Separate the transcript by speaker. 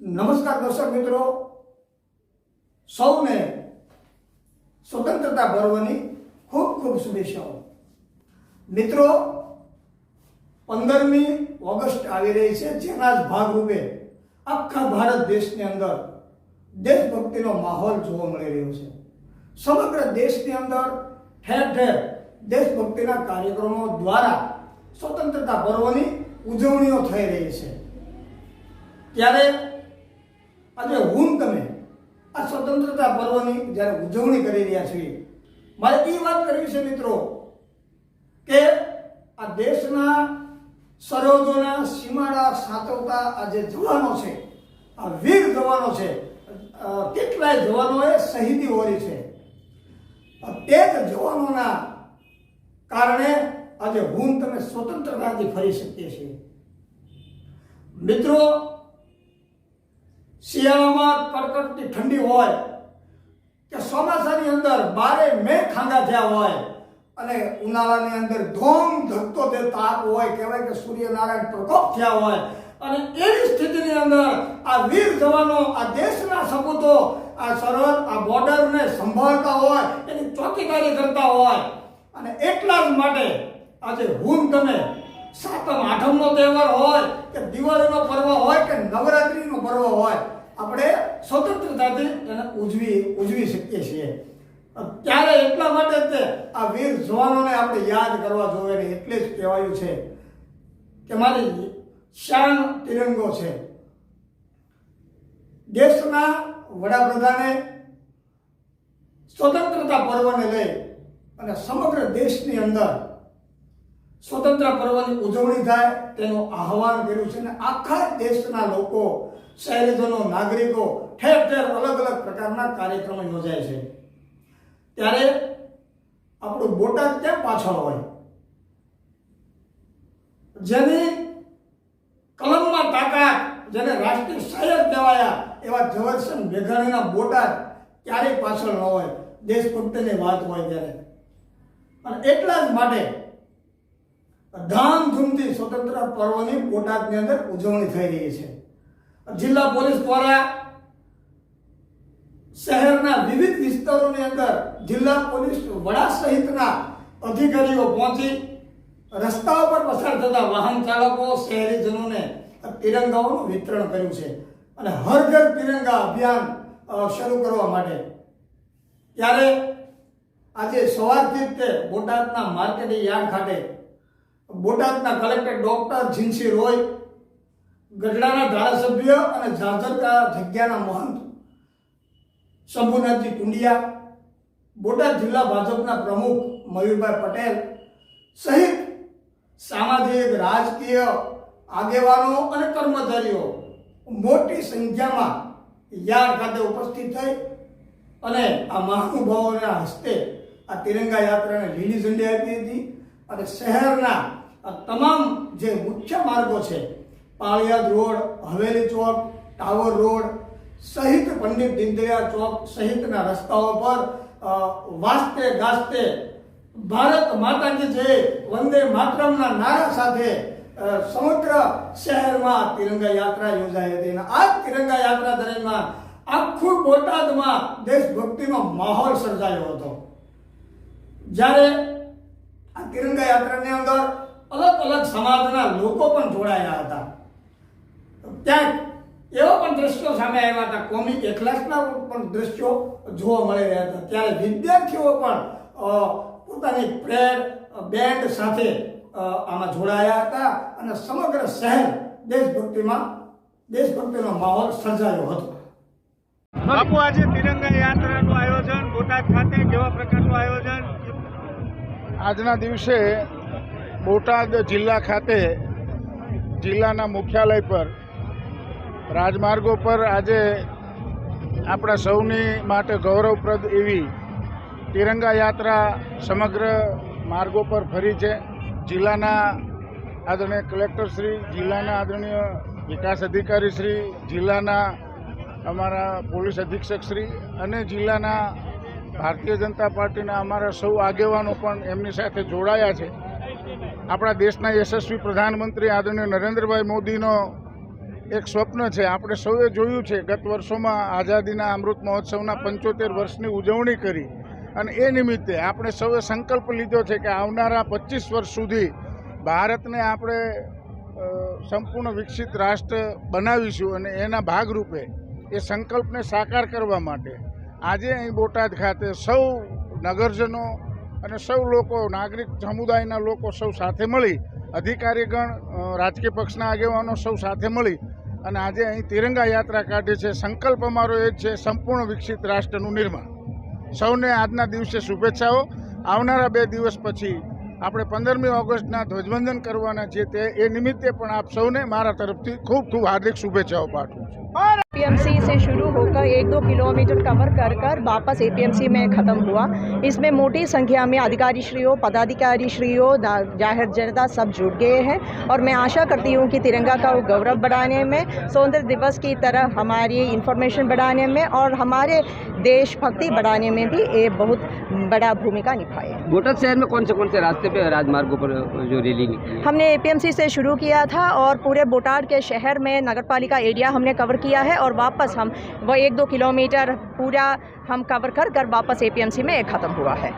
Speaker 1: નમસ્કાર દર્શક મિત્રો. સૌને સ્વતંત્રતા પર્વની ખૂબ ખૂબ શુભેચ્છાઓ. મિત્રો, પંદરમી ઓગસ્ટ આવી રહી છે. જેના જ ભાગરૂપે આખા ભારત દેશની અંદર દેશભક્તિનો માહોલ જોવા મળી રહ્યો છે. સમગ્ર દેશની અંદર ઠેર ઠેર દેશભક્તિના કાર્યક્રમો દ્વારા સ્વતંત્રતા પર્વની ઉજવણીઓ થઈ રહી છે. ત્યારે આજે હું તમે આ સ્વતંત્રતા પર્વની જ્યારે ઉજવણી કરી રહ્યા છીએ, મારે એ વાત કરવી છે મિત્રો કે આ દેશના સરહદોના સીમાડા સાચવતા આ જે જવાનો છે, આ વીર જવાનો છે કેટલાય જવાનોએ શહીદી હોરી છે. તે જ જવાનોના કારણે આજે હું તમે સ્વતંત્રતાથી ફરી શકીએ છીએ. મિત્રો શિયાળામાં કડકડતી ઠંડી હોય કે ચોમાસાની અંદર બારે મે ખાંગા થયા હોય અને ઉનાળાની અંદર ધોમ ધકતો તે તાપ હોય, કહેવાય કે સૂર્યનારાયણ પ્રકોપ થયા હોય. અને એવી સ્થિતિની અંદર આ વીર જવાનો, આ દેશના સપૂતો, આ સરહદ, આ બોર્ડરને સંભાળતા હોય, એની ચોકીદારી કરતા હોય. અને એટલા જ માટે આજે હું તમે સાતમ, આઠમનો તહેવાર હોય કે દિવાળીનો પર્વ હોય કે નવરાત્રીનો પર્વ હોય, આપણે સ્વતંત્રતાથી એને ઉજવી ઉજવી શકીએ છીએ. ત્યારે એટલા માટે તે આ વીર જવાનોને આપણે યાદ કરવા જોઈએ ને એટલે જ કહેવાયું છે કે મારી શાન તિરંગો છે. દેશના વડાપ્રધાને સ્વતંત્રતા પર્વને લઈ અને સમગ્ર દેશની અંદર સ્વતંત્ર પર્વની ઉજવણી થાય, તેનું આહવાન કર્યું છે અને આખા દેશના લોકો, શહેરીજનો, નાગરિકો ઠેર ઠેર અલગ અલગ પ્રકારના કાર્યક્રમો યોજાય છે. ત્યારે આપણું બોટાદ ક્યાં પાછળ હોય? જેની કલમમાં તાકાત, જેને રાષ્ટ્રીય શાયર કહેવાયા, એવા ઝવેરચંદ મેઘાણીના બોટાદ ક્યારેય પાછળ ન હોય. દેશભક્તિની વાત હોય ત્યારે. અને એટલા જ માટે ધામધૂમથી સ્વતંત્ર પર્વની બોટાદની અંદર ઉજવણી થઈ રહી છે. જિલ્લા પોલીસ દ્વારા શહેરના વિવિધ વિસ્તારોની અંદર જિલ્લા પોલીસ વડા સહિતના અધિકારીઓ પહોંચી રસ્તાઓ પર પસાર થતા વાહન ચાલકો, શહેરીજનોને તિરંગાઓનું વિતરણ કર્યું છે અને હર ઘર તિરંગા અભિયાન શરૂ કરવા માટે. ત્યારે આજે સવારથી તે બોટાદના માર્કેટિંગ યાર્ડ ખાતે બોટાદના કલેક્ટર ડોક્ટર જીન્સી રોય, ગઢડાના ધારાસભ્ય અને ઝાઝરકા જગ્યાના મહંત શંભુનાથજી કુંડિયા, બોટાદ જિલ્લા ભાજપના પ્રમુખ મયુરભાઈ પટેલ સહિત સામાજિક, રાજકીય આગેવાનો અને કર્મચારીઓ મોટી સંખ્યામાં યાર ખાતે ઉપસ્થિત થઈ અને આ મહાનુભાવોના હસ્તે આ તિરંગા યાત્રાને લીલી ઝંડી આપી હતી. અને શહેરના આ તમામ જે મુખ્ય માર્ગો છે પાળિયાદ રોડ, હવેલી ચોક, ટાવર રોડ, સહિત પંડિત દીનદયાળ ચોક સહિતના રસ્તાઓ પર વાસ્તે ગાસ્તે ભારત માતા કી જય, વંદે માતરમના નારા સાથે સમગ્ર શહેરમાં તિરંગા યાત્રા યોજાઈ હતી. અને આ તિરંગા યાત્રા દરમિયાન આખું બોટાદમાં દેશભક્તિનો માહોલ સર્જાયો હતો. જ્યારે આ તિરંગા યાત્રાની અંદર અલગ અલગ સમાજના લોકો પણ જોડાયા હતા. ક્યાંક એવા પણ દ્રશ્યો સામે આવ્યા હતા. કોમિક એકલાસના પણ દ્રશ્યો જોવા મળી રહ્યા હતા. ત્યારે વિદ્યાર્થીઓ પણ પોતાની પ્રેર બેન્ડ સાથે આમાં જોડાયા હતા અને સમગ્ર શહેર દેશભક્તિમાં, દેશભક્તિનો માહોલ સર્જાયો હતો.
Speaker 2: બાપુ, આજે તિરંગા યાત્રાનું આયોજન બોટાદ ખાતે કેવા પ્રકારનું આયોજન?
Speaker 3: આજના દિવસે બોટાદ જિલ્લા ખાતે જિલ્લાના મુખ્યાલય પર રાજમાર્ગો પર આજે આપણા સૌની માટે ગૌરવપ્રદ એવી તિરંગા યાત્રા સમગ્ર માર્ગો પર ફરી છે. જિલ્લાના આદરણીય કલેક્ટરશ્રી જિલ્લાના આદરણીય વિકાસ અધિકારીશ્રી જિલ્લાના અમારા પોલીસ અધિક્ષકશ્રી અને જિલ્લાના ભારતીય જનતા પાર્ટીના અમારા સૌ આગેવાનો પણ એમની સાથે જોડાયા છે. આપણા દેશના યશસ્વી પ્રધાનમંત્રી આદરણીય નરેન્દ્રભાઈ મોદીનો એક સ્વપ્ન છે. આપણે સૌએ જોયું છે ગત વર્ષોમાં આઝાદીના અમૃત મહોત્સવના પંચોતેર વર્ષની ઉજવણી કરી અને એ નિમિત્તે આપણે સૌએ સંકલ્પ લીધો છે કે આવનારા પચીસ વર્ષ સુધી ભારતને આપણે સંપૂર્ણ વિકસિત રાષ્ટ્ર બનાવીશું અને એના ભાગરૂપે એ સંકલ્પને સાકાર કરવા માટે આજે અહીં બોટાદ ખાતે સૌ નગરજનો અને સૌ લોકો, નાગરિક સમુદાયના લોકો સૌ સાથે મળી, અધિકારીગણ રાજકીય પક્ષના આગેવાનો સૌ સાથે મળી અને આજે અહીં તિરંગા યાત્રા કાઢી છે. સંકલ્પ અમારો એ જ છે, સંપૂર્ણ વિકસિત રાષ્ટ્રનું નિર્માણ. સૌને આજના દિવસે શુભેચ્છાઓ. આવનારા બે દિવસ પછી આપણે પંદરમી ઓગસ્ટના ધ્વજવંદન કરવાના છીએ તે, એ નિમિત્તે પણ આપ સૌને મારા તરફથી ખૂબ ખૂબ હાર્દિક શુભેચ્છાઓ પાઠવું છું.
Speaker 4: एपीएमसी से शुरू होकर एक दो किलोमीटर कवर कर कर वापस एपीएमसी में ख़त्म हुआ। इसमें मोटी संख्या में अधिकारी श्रीयों पदाधिकारी श्रीओ ज़ाहिर जनता सब जुट गए हैं और मैं आशा करती हूँ कि तिरंगा का गौरव बढ़ाने में स्वतंत्र दिवस की तरह हमारी इंफॉर्मेशन बढ़ाने में और हमारे देशभक्ति बढ़ाने में भी ये बहुत बड़ा भूमिका निभाए
Speaker 5: गोटा शहर में कौन से कौन से रास्ते पे राजमार्गों पर जो रैली निकली?
Speaker 4: हमने एपीएमसी से शुरू किया था और पूरे बोटाड के शहर में नगर पालिका एरिया हमने कवर किया है और वापस हम वो एक दो किलोमीटर पूरा हम कवर कर कर वापस एपीएमसी में ख़त्म हुआ है।